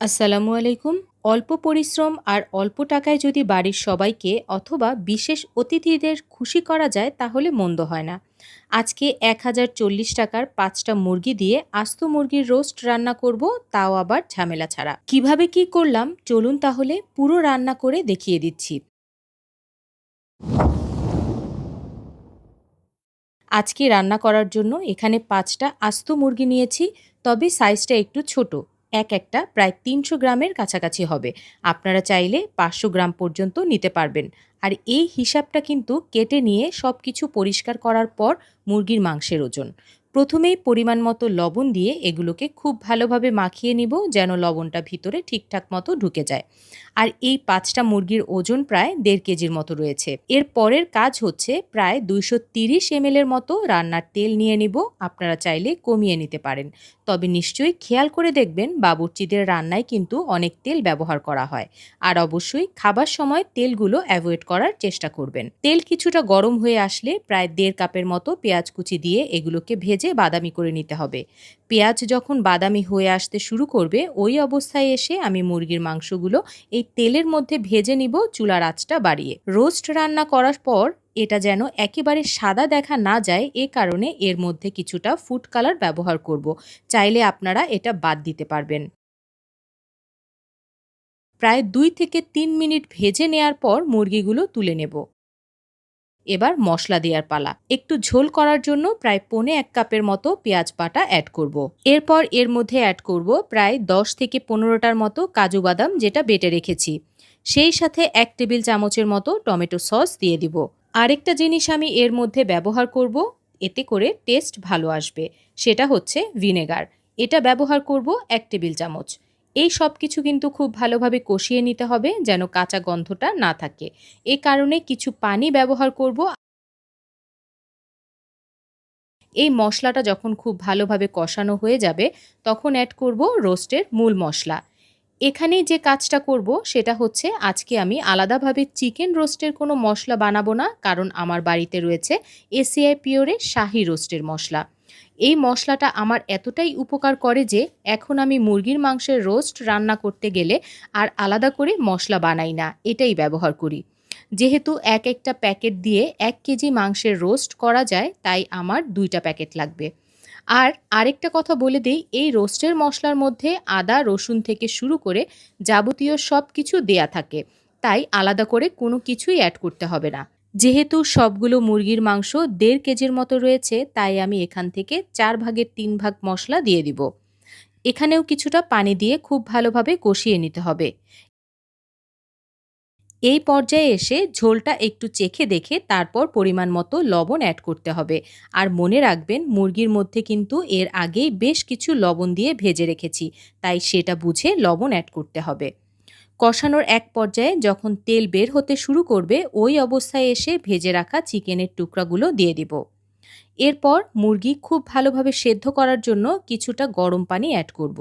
আসসালামু আলাইকুম। অল্প পরিশ্রম আর অল্প টাকায় যদি বাড়ির সবাইকে অথবা বিশেষ অতিথিদের খুশি করা যায়, তাহলে মন্দ হয় না। আজকে এক হাজার চল্লিশ টাকার পাঁচটা মুরগি দিয়ে আস্ত মুরগির রোস্ট রান্না করব, তাও আবার ঝামেলা ছাড়া। কীভাবে কি করলাম? চলুন তাহলে পুরো রান্না করে দেখিয়ে দিচ্ছি। আজকে রান্না করার জন্য এখানে পাঁচটা আস্ত মুরগি নিয়েছি, তবে সাইজটা একটু ছোট। এক একটা প্রায় তিনশো গ্রামের কাছাকাছি হবে। আপনারা চাইলে পাঁচশো গ্রাম পর্যন্ত নিতে পারবেন। আর এই হিসাবটা কিন্তু কেটে নিয়ে সব কিছু পরিষ্কার করার পর মুরগির মাংসের ওজন। প্রথমেই পরিমাণ মতো লবণ দিয়ে এগুলোকে খুব ভালোভাবে মাখিয়ে নিব যেন লবণটা ভিতরে ঠিকঠাক মতো ঢুকে যায়। আর এই পাঁচটা মুরগির ওজন প্রায় দেড় কেজির মতো রয়েছে। এর পরের কাজ হচ্ছে প্রায় দুইশো তিরিশ এম এর মতো রান্নার তেল নিয়ে নিব। আপনারা চাইলে কমিয়ে নিতে পারেন। তবে নিশ্চয়ই খেয়াল করে দেখবেন বাবুর্চিদের রান্নায় কিন্তু অনেক তেল ব্যবহার করা হয়। আর অবশ্যই খাবার সময় তেলগুলো অ্যাভয়েড করার চেষ্টা করবেন। তেল কিছুটা গরম হয়ে আসলে প্রায় দেড় কাপের মতো পেঁয়াজ কুচি দিয়ে এগুলোকে ভেজে বাদামি করে নিতে হবে। পেঁয়াজ যখন বাদামি হয়ে আসতে শুরু করবে, ওই অবস্থায় এসে আমি মুরগির মাংসগুলো এই তেলের মধ্যে ভেজে নিব চুলার আঁচটা বাড়িয়ে। রোস্ট রান্না করার পর এটা যেন একেবারে সাদা দেখা না যায়, এ কারণে এর মধ্যে কিছুটা ফুড কালার ব্যবহার করব। চাইলে আপনারা এটা বাদ দিতে পারবেন। প্রায় দুই থেকে তিন মিনিট ভেজে নেয়ার পর মুরগিগুলো তুলে নেব। এবার মশলা দেওয়ার পালা। একটু ঝোল করার জন্য প্রায় পনে এক কাপের মতো পেঁয়াজ বাটা অ্যাড করব। এরপর এর মধ্যে অ্যাড করব প্রায় দশ থেকে পনেরোটার মতো কাজু বাদাম যেটা বেটে রেখেছি। সেই সাথে এক টেবিল চামচের মতো টমেটো সস দিয়ে দিব। আরেকটা জিনিস আমি এর মধ্যে ব্যবহার করব, এতে করে টেস্ট ভালো আসবে, সেটা হচ্ছে ভিনেগার। এটা ব্যবহার করব এক টেবিল চামচ। এই সব কিছু কিন্তু খুব ভালোভাবে কষিয়ে নিতে হবে যেন কাঁচা গন্ধটা না থাকে। এ কারণে কিছু পানি ব্যবহার করব। এই মশলাটা যখন খুব ভালোভাবে কষানো হয়ে যাবে, তখন অ্যাড করব রোস্টের মূল মশলা। এখানে যে কাজটা করব, সেটা হচ্ছে আজকে আমি আলাদাভাবে চিকেন রোস্টের কোনো মশলা বানাবো না, কারণ আমার বাড়িতে রয়েছে এসিআই পিওরের শাহি রোস্টের মশলা। এই মশলাটা আমার এতটাই উপকার করে যে এখন আমি মুরগির মাংসের রোস্ট রান্না করতে গেলে আর আলাদা করে মশলা বানাই না, এটাই ব্যবহার করি। যেহেতু এক একটা প্যাকেট দিয়ে এক কেজি মাংসের রোস্ট করা যায়, তাই আমার দুইটা প্যাকেট লাগবে। আর আরেকটা কথা বলে দিই, এই রোস্টের মশলার মধ্যে আদা, রসুন থেকে শুরু করে যাবতীয় সব কিছু দেয়া থাকে, তাই আলাদা করে কোনো কিছুই অ্যাড করতে হবে না। যেহেতু সবগুলো মুরগির মাংস দেড় কেজির মতো রয়েছে, তাই আমি এখান থেকে চার ভাগের তিন ভাগ মশলা দিয়ে দিব। এখানেও কিছুটা পানি দিয়ে খুব ভালোভাবে কষিয়ে নিতে হবে। এই পর্যায়ে এসে ঝোলটা একটু চেখে দেখে তারপর পরিমাণ মতো লবণ অ্যাড করতে হবে। আর মনে রাখবেন, মুরগির মধ্যে কিন্তু এর আগেই বেশ কিছু লবণ দিয়ে ভেজে রেখেছি, তাই সেটা বুঝে লবণ অ্যাড করতে হবে। কষানোর এক পর্যায়ে যখন তেল বের হতে শুরু করবে, ওই অবস্থায় এসে ভেজে রাখা চিকেনের টুকরাগুলো দিয়ে দিব। এরপর মুরগি খুব ভালোভাবে সেদ্ধ করার জন্য কিছুটা গরম পানি অ্যাড করব।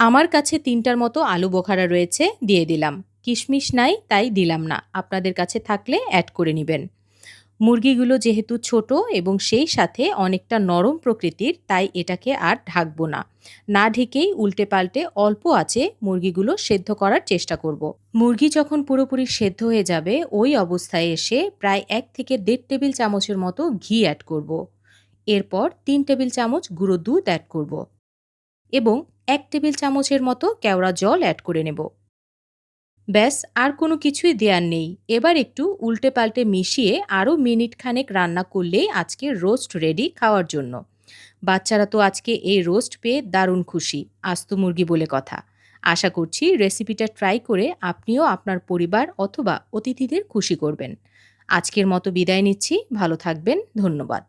আমার কাছে তিনটার মতো আলু বোখারা রয়েছে, দিয়ে দিলাম। কিশমিশ নাই, তাই দিলাম না। আপনাদের কাছে থাকলে অ্যাড করে নেবেন। মুরগিগুলো যেহেতু ছোট এবং সেই সাথে অনেকটা নরম প্রকৃতির, তাই এটাকে আর ঢাকবো না না ঢেকেই উল্টে পাল্টে অল্প আছে মুরগিগুলো সেদ্ধ করার চেষ্টা করব। মুরগি যখন পুরোপুরি সেদ্ধ হয়ে যাবে, ওই অবস্থায় এসে প্রায় এক থেকে দেড় টেবিল চামচের মতো ঘি অ্যাড করব। এরপর তিন টেবিল চামচ গুঁড়ো দুধ অ্যাড করব। এবং এক টেবিল চামচের মতো কেওড়া জল অ্যাড করে নেব ব্যাস, আর কোনো কিছুই দেওয়ার নেই। এবার একটু উল্টে পাল্টে মিশিয়ে আরও মিনিট খানেক রান্না করলেই আজকে রোস্ট রেডি খাওয়ার জন্য। বাচ্চারা তো আজকে এই রোস্ট পেয়ে দারুণ খুশি, আস্ত মুরগি বলে কথা। আশা করছি রেসিপিটা ট্রাই করে আপনিও আপনার পরিবার অথবা অতিথিদের খুশি করবেন। আজকের মতো বিদায় নিচ্ছি, ভালো থাকবেন, ধন্যবাদ।